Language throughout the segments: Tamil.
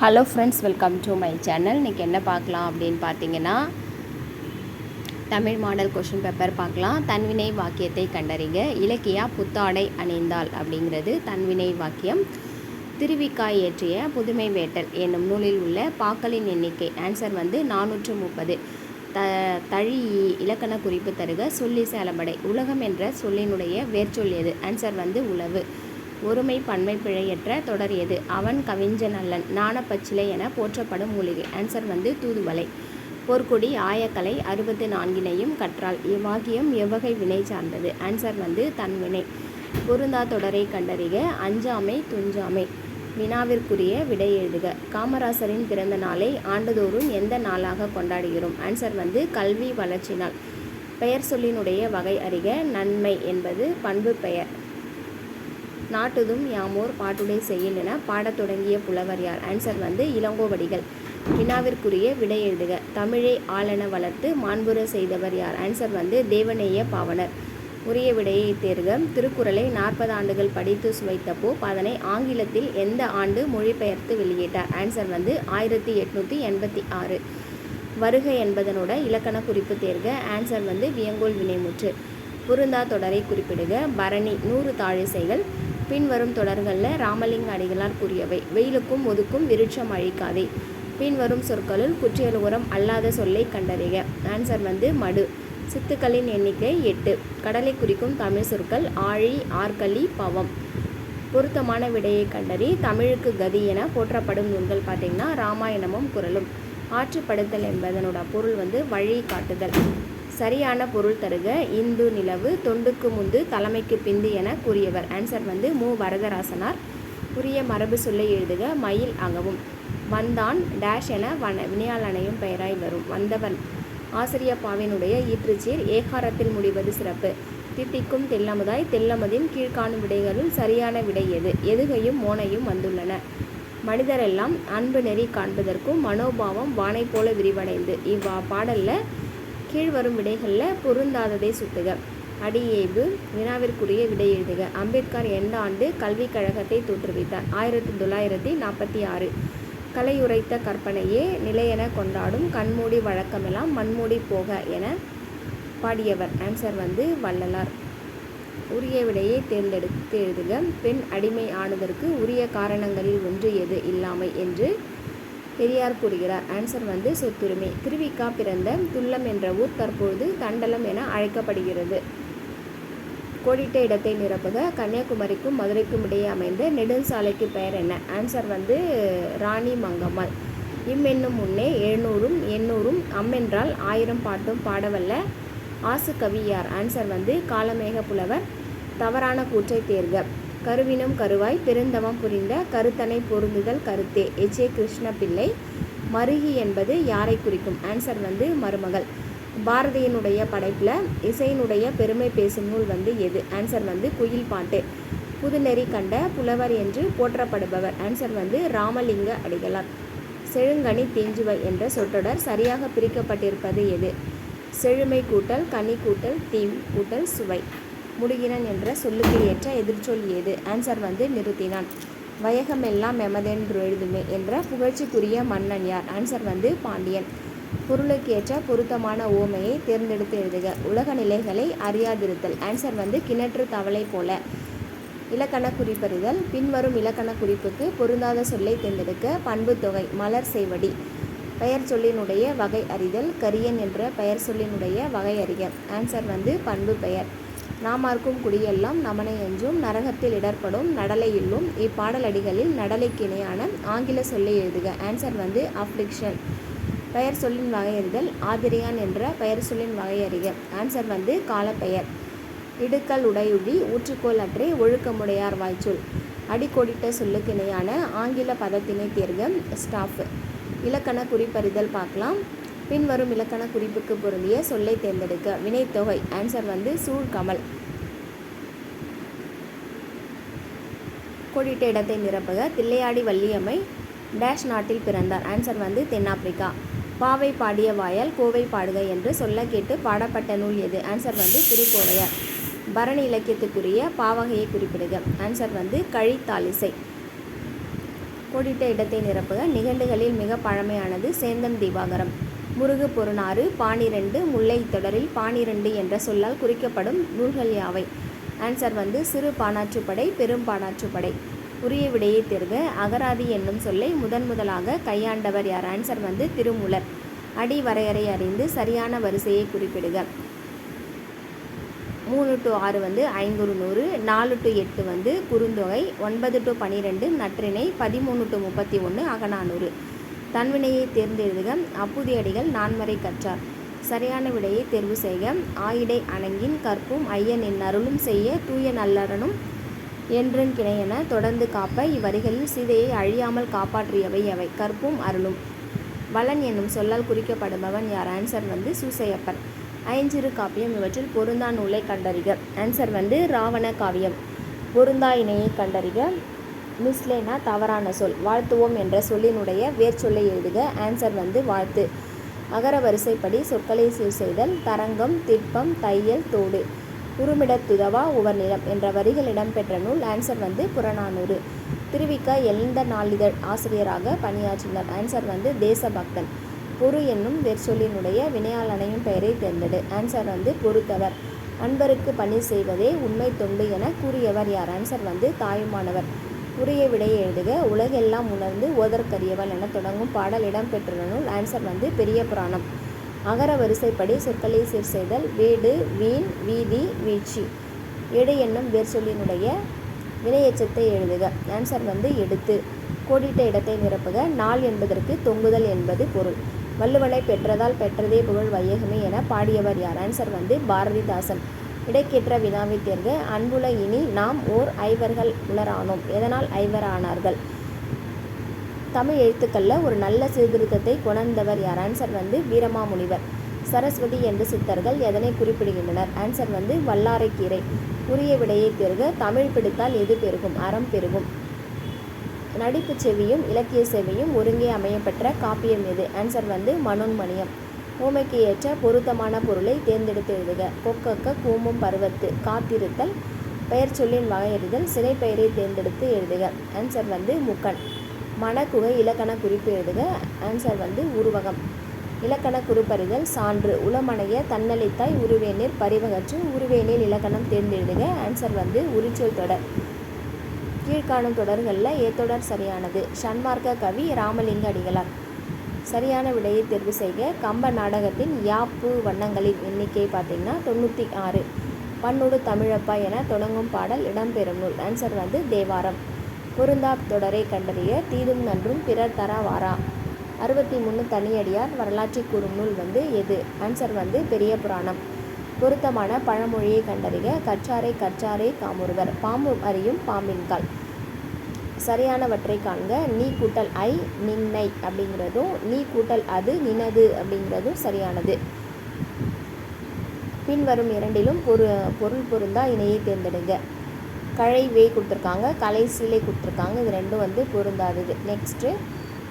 Hello friends welcome to my channel இன்றைக்கி என்ன பார்க்கலாம் அப்படின்னு பார்த்தீங்கன்னா தமிழ் மாடல் கொஷின் பேப்பர் பார்க்கலாம். தன்வினை வாக்கியத்தை கண்டறிங்க. இலக்கியா புத்தாடை அணிந்தாள் அப்படிங்கிறது தன்வினை வாக்கியம். திருவிக்காய் இயற்றிய புதுமை வேட்டல் என்னும் நூலில் உள்ள பாக்களின் எண்ணிக்கை ஆன்சர் வந்து நானூற்று முப்பது. த தழி இலக்கண குறிப்பு தருக. சொல்லி சேலமடை உலகம் என்ற சொல்லினுடைய வேர்ச்சொல் எது? ஆன்சர் வந்து உழவு ஒருமை பன்மை பிழையற்ற தொடர் எது? அவன் கவிஞ்ச அல்லன் நாணப்பச்சிலை என போற்றப்படும் மூலிகை. ஆன்சர் வந்து தூதுவலை போர்க்குடி ஆயக்கலை அறுபத்து நான்கினையும் கற்றால் இவ்வாகியம் எவ்வகை வினை சார்ந்தது? ஆன்சர் வந்து தன்வினை. பொருந்தா தொடரை கண்டறிக அஞ்சாமை துஞ்சாமை. வினாவிற்குரிய விடை எழுதுக. காமராசரின் பிறந்த நாளை ஆண்டுதோறும் எந்த நாளாக கொண்டாடுகிறோம்? ஆன்சர் வந்து கல்வி வளர்ச்சி நாள் பெயர் சொல்லினுடைய வகை அறிக நன்மை என்பது பண்பு பெயர். நாட்டுதும் யாமோர் பாட்டுடை செய்யில் என பாடத் தொடங்கிய புலவர் யார் ஆன்சர் வந்து இளங்கோவடிகள். வினாவிற்குரிய விடை எழுதுக. தமிழை ஆளென வளர்த்து மாண்புற செய்தவர் யார்? ஆன்சர் வந்து தேவநேய பாவனர். உரிய விடையை தேர்க. திருக்குறளை நாற்பது ஆண்டுகள் படித்து சுவைத்தப்போ அதனை ஆங்கிலத்தில் எந்த ஆண்டு மொழிபெயர்த்து வெளியிட்டார்? ஆன்சர் வந்து ஆயிரத்தி எட்நூற்றி எண்பத்தி ஆறு. வருக என்பதனோட இலக்கண குறிப்பு தேர்க. ஆன்சர் வந்து வியங்கோல் வினைமுற்று. பொருந்தா தொடரை குறிப்பிடுக. பரணி நூறு தாழிசைகள். பின்வரும் தொடர்களில் ராமலிங்க அடிகளார் கூறியவை. வெயிலுக்கும் ஒதுக்கும் விருட்சம் அழிக்காதே. பின்வரும் சொற்களுள் குற்றியலுகரம் அல்லாத சொல்லை கண்டறிக. ஆன்சர் வந்து மடு. சித்துக்களின் எண்ணிக்கை எட்டு. கடலை குறிக்கும் தமிழ் சொற்கள் ஆழி ஆர்களி பவம். பொருத்தமான விடையை கண்டறி தமிழுக்கு கதி என போற்றப்படும் நூல்கள் பார்த்திங்கன்னா ராமாயணமும் குரலும் ஆற்றுப்படுத்தல் என்பதனோட பொருள் வந்து வழி காட்டுதல் சரியான பொருள் தருக இந்து நிலவு தொண்டுக்கு முந்து தலைமைக்கு பிந்து என கூறியவர். ஆன்சர் வந்து மு. வரதராசனார். உரிய மரபு சொல்லை எழுதுக மயில் அகவும். வந்தான் டேஷ் என வன வினையாளனையும் பெயராய் வரும். வந்தவன் ஆசிரியப்பாவினுடைய ஈற்றுச்சீர் ஏகாரத்தில் முடிவது சிறப்பு. தித்திக்கும் தெல்லமுதாய் தெல்லமதின் கீழ்காணும் விடைகளுள் சரியான விடை எது? எதுகையும் மோனையும் வந்துள்ளன. மனிதரெல்லாம் அன்பு நெறி காண்பதற்கும் மனோபாவம் வானை போல விரிவடைந்து. இவ்வா பாடலில் கீழ்வரும் விடைகளில் பொருந்தாததை சுட்டுக. அடியேபு வினாவிற்குரிய விடை எழுதுக. அம்பேத்கர் எந்த ஆண்டு கல்விக் கழகத்தை தோற்றுவித்தார்? ஆயிரத்தி தொள்ளாயிரத்தி நாற்பத்தி ஆறு. கலையுரைத்த கற்பனையே நிலையென கொண்டாடும் கண்மூடி வழக்கமெல்லாம் மண்மூடி போக என பாடியவர் ஆன்சர் வந்து வள்ளலார். உரிய விடையை தேர்ந்தெடுத்து எழுதுக. பெண் அடிமை ஆனதற்கு உரிய காரணங்களில் ஒன்று எது? இல்லாமை என்று பெரியார் கூறுகிறார். ஆன்சர் வந்து சொத்துரிமை. திருவிக்கா பிறந்த துல்லம் என்ற ஊர் தற்பொழுது தண்டலம் என அழைக்கப்படுகிறது. கோடிட்ட இடத்தை நிரப்புக. கன்னியாகுமரிக்கும் மதுரைக்கும் இடையே அமைந்த நெடுஞ்சாலைக்கு பெயர் என்ன? ஆன்சர் வந்து ராணி மங்கம்மாள். இம் என்னும் முன்னே எழுநூறும் எண்ணூறும் அம்மென்றால் ஆயிரம் பாட்டும் பாடவல்ல ஆசு கவியார். ஆன்சர் வந்து காலமேக புலவர். தவறான கூற்றை தேர்க. கருவினம் கருவாய் பெருந்தவம் புரிந்த கருத்தனை பொருந்துதல் கருத்தே. எச். ஏ. கிருஷ்ணபிள்ளை மருகி என்பது யாரை குறிக்கும்? ஆன்சர் வந்து மருமகள். பாரதியினுடைய படைப்பில் இசையினுடைய பெருமை பேசும் நூல் வந்து எது? ஆன்சர் வந்து குயில் பாட்டு. புதுநெறி கண்ட புலவர் என்று போற்றப்படுபவர். ஆன்சர் வந்து ராமலிங்க அடிகளார். செழுங்கனி தீஞ்சுவை என்ற சொற்றொடர் சரியாக பிரிக்கப்பட்டிருப்பது எது? செழுமை கூட்டல் கனி கூட்டல் தீம் கூட்டல் சுவை. முடிகிறன் என்ற சொல்லுக்கு ஏற்ற எதிர்ச்சொல் ஏது? ஆன்சர் வந்து நிறுத்தினான். வயகமெல்லாம் எமதென்று எழுதுமே என்ற புகழ்ச்சிக்குரிய மன்னன் யார்? ஆன்சர் வந்து பாண்டியன். பொருளுக்கு ஏற்ற பொருத்தமான ஓமையை தேர்ந்தெடுத்து எழுதுக. உலக நிலைகளை அறியாதிருத்தல். ஆன்சர் வந்து கிணற்று தவளை போல. இலக்கண குறிப்பறிதல். பின்வரும் இலக்கண குறிப்புக்கு பொருந்தாத சொல்லை தேர்ந்தெடுக்க பண்பு தொகை. மலர் செய்வடி. பெயர் சொல்லினுடைய வகை அறிதல். கரியன் என்ற பெயர் சொல்லினுடைய வகை அறிக. ஆன்சர் வந்து பண்பு பெயர். நாமார்க்கும் குடியெல்லாம் நமனை என்றும் நரகத்தில் இடர்படும் நடலை இல்லும் இப்பாடலடிகளில் நடலைக்கு இணையான ஆங்கில சொல்லை எழுதுக. ஆன்சர் வந்து அஃப்ளிக்ஷன் பெயர் சொல்லின் வகையறிதல் ஆதிரியான் என்ற பெயர் சொல்லின் வகையறிக. ஆன்சர் வந்து காலப்பெயர். இடுக்கல் உடையுழி ஊற்றுக்கோள் அற்றே ஒழுக்கமுடையார் வாய்ச்சொல். அடிக்கோடிட்ட சொல்லுக்கு இணையான ஆங்கில பதத்தினை தேர்க. ஸ்டாஃப் இலக்கண குறிப்பறிதல் பார்க்கலாம். பின்வரும் இலக்கண குறிப்புக்கு பொருந்திய சொல்லை தேர்ந்தெடுக்க வினைத்தொகை ஆன்சர் வந்து சூழ்கமல் கோடிட்ட இடத்தை நிரப்புக. தில்லையாடி வள்ளியம்மை டேஷ் நாட்டில் பிறந்தார். ஆன்சர் வந்து தென்னாப்பிரிக்கா. பாவை பாடிய வாயால் கோவை பாடுக என்று சொல்ல கேட்டு பாடப்பட்ட நூல் எது? ஆன்சர் வந்து திருக்கோவையார். பரணி இலக்கியத்துக்குரிய பாவகையை குறிப்பிடுக. ஆன்சர் வந்து கழித்தாலிசை. கோடிட்ட இடத்தை நிரப்புக. நிகண்டுகளில் மிக பழமையானது சேந்தன் தீபாகரம். முருகு பொருணாறு பானிரெண்டு முல்லை தொடரில் பானிரெண்டு என்ற சொல்லால் குறிக்கப்படும் நூல்கள் யாவை? ஆன்சர் வந்து சிறு பானாற்றுப்படை பெரும் பானாற்றுப்படை உரிய விடையை தேர்க அகராதி என்னும் சொல்லை முதன் முதலாக கையாண்டவர் யார்? ஆன்சர் வந்து திருமுலர். அடி வரையறை அறிந்து சரியான வரிசையை குறிப்பிடுக. மூணு டு ஆறு வந்து ஐங்குறு நூறு நாலு டு எட்டு வந்து குறுந்தொகை ஒன்பது டு பனிரெண்டு நற்றிணை பதிமூணு டு முப்பத்தி ஒன்று அகநானூறு. தன்வினையை தேர்ந்தெழுதுக. அப்புதியடிகள் நான்மறை கற்றார். சரியான விடையை தேர்வு செய்க. ஆயிடை அணங்கின் கற்பும் ஐயன் என் அருளும் செய்ய தூய நல்லறனும் என்றும் கிணையென தொடர்ந்து காப்ப இவ்வரிகளில் சீதையை அழியாமல் காப்பாற்றியவை அவை. கற்பும் அருளும். வளன் என்னும் சொல்லால் குறிக்கப்படுபவன் யார்? ஆன்சர் வந்து சூசையப்பன். ஐஞ்சிறு காப்பியம் இவற்றில் பொருந்தா நூலை கண்டறிக. ஆன்சர் வந்து ராவண காவியம். பொருந்தா இணையை கண்டறிக. மிஸ்லேனா தவறான சொல். வாழ்த்துவோம் என்ற சொல்லினுடைய வேர்ச்சொல்லை எழுதுக. ஆன்சர் வந்து வாழ்த்து. அகர வரிசைப்படி சொற்களை சீர் செய்தல் தரங்கம் திட்பம் தையல் தோடு. உருமிடத்துதவா உவர்நிலம் என்ற வரிகள் இடம்பெற்ற நூல். ஆன்சர் வந்து புறநானூறு. திருவிக்க எந்த நாளிதழ் ஆசிரியராக பணியாற்றினார். ஆன்சர் வந்து தேசபக்தன். பொறு என்னும் வேர்ச்சொல்லினுடைய வினையாளனையும் பெயரை தேர்ந்தெடு. ஆன்சர் வந்து பொறுத்தவர். அன்பருக்கு பணி செய்வதே உண்மை தொண்டு என கூறியவர் யார்? ஆன்சர் வந்து தாயுமானவர். உரிய விடையை எழுதுக. உலகெல்லாம் உணர்ந்து ஓதற்கரியவள் என தொடங்கும் பாடல் இடம்பெற்றுள்ள நூல் ஆன்சர் வந்து பெரிய புராணம். அகர வரிசைப்படி சொற்களை சீர் செய்தல் வீடு வீண் வீதி வீழ்ச்சி. எடு என்னும் வேர் சொல்லினுடைய வினையச்சத்தை எழுதுக. ஆன்சர் வந்து எடுத்து. கோடிட்ட இடத்தை நிரப்புக. நாள் என்பதற்கு தொங்குதல் என்பது பொருள். வள்ளுவனை பெற்றதால் பெற்றதே புகழ் வையகமே என பாடியவர் யார்? ஆன்சர் வந்து பாரதிதாசன். இடைக்கேற்ற வினாவை தேர்க அன்புல இனி நாம் ஓர் ஐவர்கள் உலரானோம் எதனால் ஐவரானார்கள்? தமிழ் எழுத்துக்களில் ஒரு நல்ல சீர்திருத்தத்தை கொணர்ந்தவர் யார்? ஆன்சர் வந்து வீரமாமுனிவர். சரஸ்வதி என்று சித்தர்கள் எதனை குறிப்பிடுகின்றனர்? ஆன்சர் வந்து வல்லாரைக்கீரை. உரிய விடையை தேர்க தமிழ் பிடித்தால் எது பெருகும்? அறம் பெருகும். நடிப்பு செவியும் இலக்கிய செவியும் ஒருங்கே அமையப்பெற்ற காப்பியம் எது? ஆன்சர் வந்து மனோன்மணியம். ஊமைக்கு ஏற்ற பொருத்தமான பொருளை தேர்ந்தெடுத்து எழுதுக. கொக்கக்க கூமும் பருவத்து காத்திருத்தல் பெயர் சொல்லின் வகையறிதல் சிறை பெயரை தேர்ந்தெடுத்து எழுதுக. ஆன்சர் வந்து முக்கன் மணக்குகை இலக்கண குறிப்பு எழுதுக. ஆன்சர் வந்து உருவகம். இலக்கண குறிப்பறிதல் சான்று உளமணைய தன்னளித்தாய் உருவேநீர் பரிவகற்று உருவேனில் இலக்கணம் தேர்ந்தெழுதுக. ஆன்சர் வந்து உரிச்சொல் தொடர். கீழ்காணும் தொடர்களில் ஏத்தொடர் சரியானது. ஷன்மார்க்க கவி ராமலிங்க அடிகளார். சரியான விடையை தேர்வு செய்க. கம்ப நாடகத்தின் யாப்பு வண்ணங்களின் எண்ணிக்கை பார்த்திங்கன்னா தொண்ணூற்றி ஆறு. பன்னோடு தமிழப்பா என தொடங்கும் பாடல் இடம்பெறும் நூல். ஆன்சர் வந்து தேவாரம். பொருந்தா தொடரை கண்டறிய தீதும் நன்றும் பிறர் தர வாரா அறுபத்தி மூணு தனியடியார் வரலாற்றை கூறும் நூல் வந்து எது? ஆன்சர் வந்து பெரிய புராணம். பொருத்தமான பழமொழியை கண்டறிய கற்றாரை கற்றாரை காமுறுவர். பாம்பு அறியும் பாம்பின்கால் சரியானவற்றை காண்க. நீ கூட்டல் ஐ நின்னை அப்படிங்கிறதும் நீ கூட்டல் அது நினது அப்படிங்கிறதும் சரியானது. பின்வரும் இரண்டிலும் பொரு பொருள் பொருந்தா இணையை தேர்ந்தெடுங்க. கழை வே கொடுத்துருக்காங்க கலை சீலை கொடுத்துருக்காங்க. இது ரெண்டும் வந்து பொருந்தாதது. நெக்ஸ்ட்டு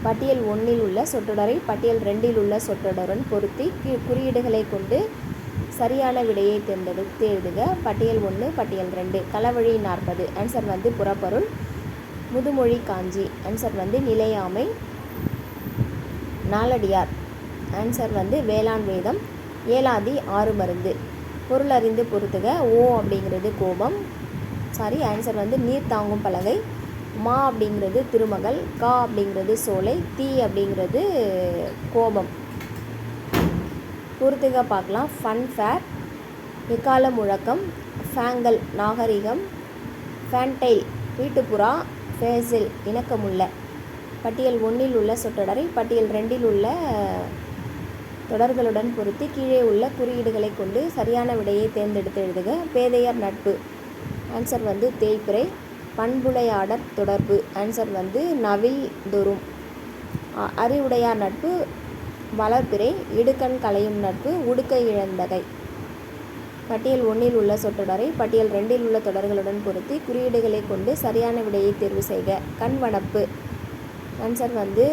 பட்டியல் ஒன்றில் உள்ள சொற்றொடரை பட்டியல் ரெண்டில் உள்ள சொற்றொடருடன் பொருத்தி குறியீடுகளை கொண்டு சரியான விடையை தேர்ந்தெடுத்து எழுதுக பட்டியல் ஒன்று பட்டியல் ரெண்டு. களவழி நாற்பது. ஆன்சர் வந்து புறப்பொருள் முதுமொழி காஞ்சி. ஆன்சர் வந்து நிலையாமை நாலடியார் ஆன்சர் வந்து வேளாண் வேதம் ஏலாதி ஆறு மருந்து. பொருள் அறிந்து பொறுத்துக ஓ அப்படிங்கிறது கோபம். சாரி ஆன்சர் வந்து நீர் தாங்கும் பலகை. மா அப்படிங்கிறது திருமகள் கா அப்படிங்கிறது சோலை தீ அப்படிங்கிறது கோபம். பொறுத்துக பார்க்கலாம். ஃபன் ஃபேர் எக்கால முழக்கம் ஃபேங்கல் நாகரிகம் ஃபேன்டைல் வீட்டுப்புறா ஃபேஸில் இணக்கமுள்ள பட்டியல் ஒன்றில் உள்ள சொற்றொடரை பட்டியல் ரெண்டில் உள்ள தொடர்களுடன் பொருத்தி கீழே உள்ள குறியீடுகளை கொண்டு சரியான விடையை தேர்ந்தெடுத்து எழுதுக. பேதையர் நட்பு. ஆன்சர் வந்து தேய்பிறை. பண்புடையாடற் தொடர்பு. ஆன்சர் வந்து நவில் தொரும் அறிவுடையார் நட்பு. வளர்பிறை. இடுக்கண் கலையும் நட்பு. உடுக்கை இழந்தகை. பட்டியல் ஒன்றில் உள்ள சொற்றொடரை பட்டியல் ரெண்டில் உள்ள தொடர்களுடன் பொருத்தி குறியீடுகளை கொண்டு சரியான விடையை தேர்வு செய்க. கண் வனப்பு. ஆன்சர் வந்து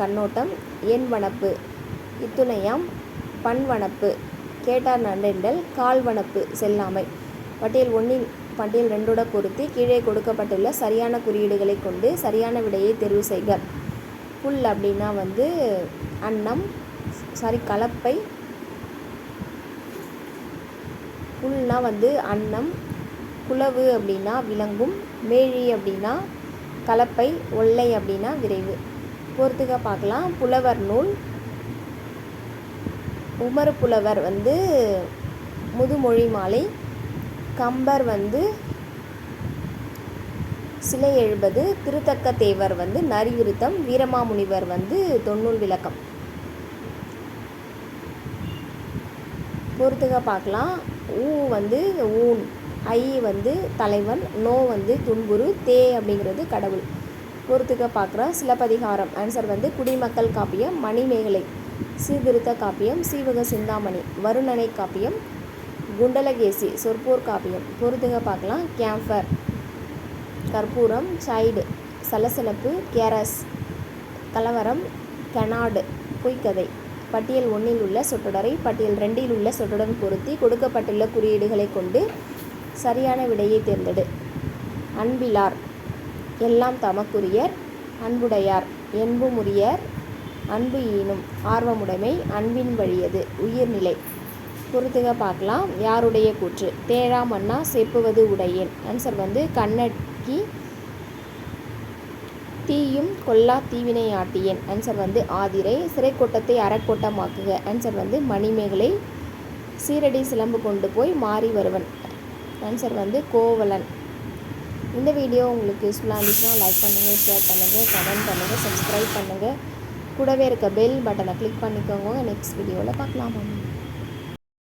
கண்ணோட்டம். எண் வனப்பு. இத்துணையாம் பண் வனப்பு. கேட்டார் நன்றெண்டல் கால் வனப்பு. செல்லாமை. பட்டியல் ஒன்றில் பட்டியல் ரெண்டோட பொருத்தி கீழே கொடுக்கப்பட்டுள்ள சரியான குறியீடுகளை கொண்டு சரியான விடையை தேர்வு செய்க. புல் அப்படின்னா வந்து அன்னம் சாரி கலப்பை புல்னா வந்து அன்னம் குலவு அப்படின்னா விலங்கும் மேழி அப்படின்னா கலப்பை ஒல்லை அப்படின்னா விரைவு. பொறுத்துக்க பார்க்கலாம். புலவர் நூல். உமர் புலவர் வந்து முதுமொழி மாலை. கம்பர் வந்து சிலை எழுபது. திருத்தக்க தேவர் வந்து நரிவிருத்தம். வீரமாமுனிவர் வந்து தொன்னூல் விளக்கம். பொறுத்துக்க பார்க்கலாம். ஊ வந்து ஊன் ஐ வந்து தலைவன் நோ வந்து துன்புறு தே அப்படிங்கிறது கடவுள். பொறுத்துக்க பார்க்குறோம். சிலப்பதிகாரம். ஆன்சர் வந்து குடிமக்கள் காப்பியம் மணிமேகலை. சீர்திருத்த காப்பியம் சீவக சிந்தாமணி. வருணனை காப்பியம் குண்டலகேசி சொற்பூர் காப்பியம். பொறுத்துக பார்க்கலாம். கேம்ஃபர் கற்பூரம் சைடு சலசலப்பு கேரஸ் கலவரம் கெனாடு பொய்க்கதை பட்டியல் ஒன்றில் உள்ள சொற்றொடரை பட்டியல் ரெண்டில் உள்ள சொற்றொடன் பொருத்தி கொடுக்கப்பட்டுள்ள குறியீடுகளை கொண்டு சரியான விடையை தேர்ந்தெடு. அன்பிலார் எல்லாம் தமக்குரியர் அன்புடையார் என்புமுரியர் அன்பு ஈனும் ஆர்வமுடைமை அன்பின் வழியது உயிர்நிலை. பொறுத்துக பார்க்கலாம் யாருடைய கூற்று? தேழாம் அண்ணா செப்புவது உடையேன். ஆன்சர் வந்து கண்ணக்கி தீயும் கொல்லா தீவினை ஆட்டியேன். ஆன்சர் வந்து ஆதிரை சிறைக்கோட்டத்தை அறக்கோட்டமாக்குக ஆன்சர் வந்து மணிமேகலை சீரடி சிலம்பு கொண்டு போய் மாறி வருவன். ஆன்சர் வந்து கோவலன். இந்த வீடியோ உங்களுக்கு யூஸ்ஃபுல்லாக இருந்துச்சுன்னா லைக் பண்ணுங்கள் ஷேர் பண்ணுங்கள் கமெண்ட் பண்ணுங்கள் சப்ஸ்கிரைப் பண்ணுங்கள் கூடவே இருக்க பெல் பட்டனை கிளிக் பண்ணிக்கோங்க. நெக்ஸ்ட் வீடியோவில் பார்க்கலாம்?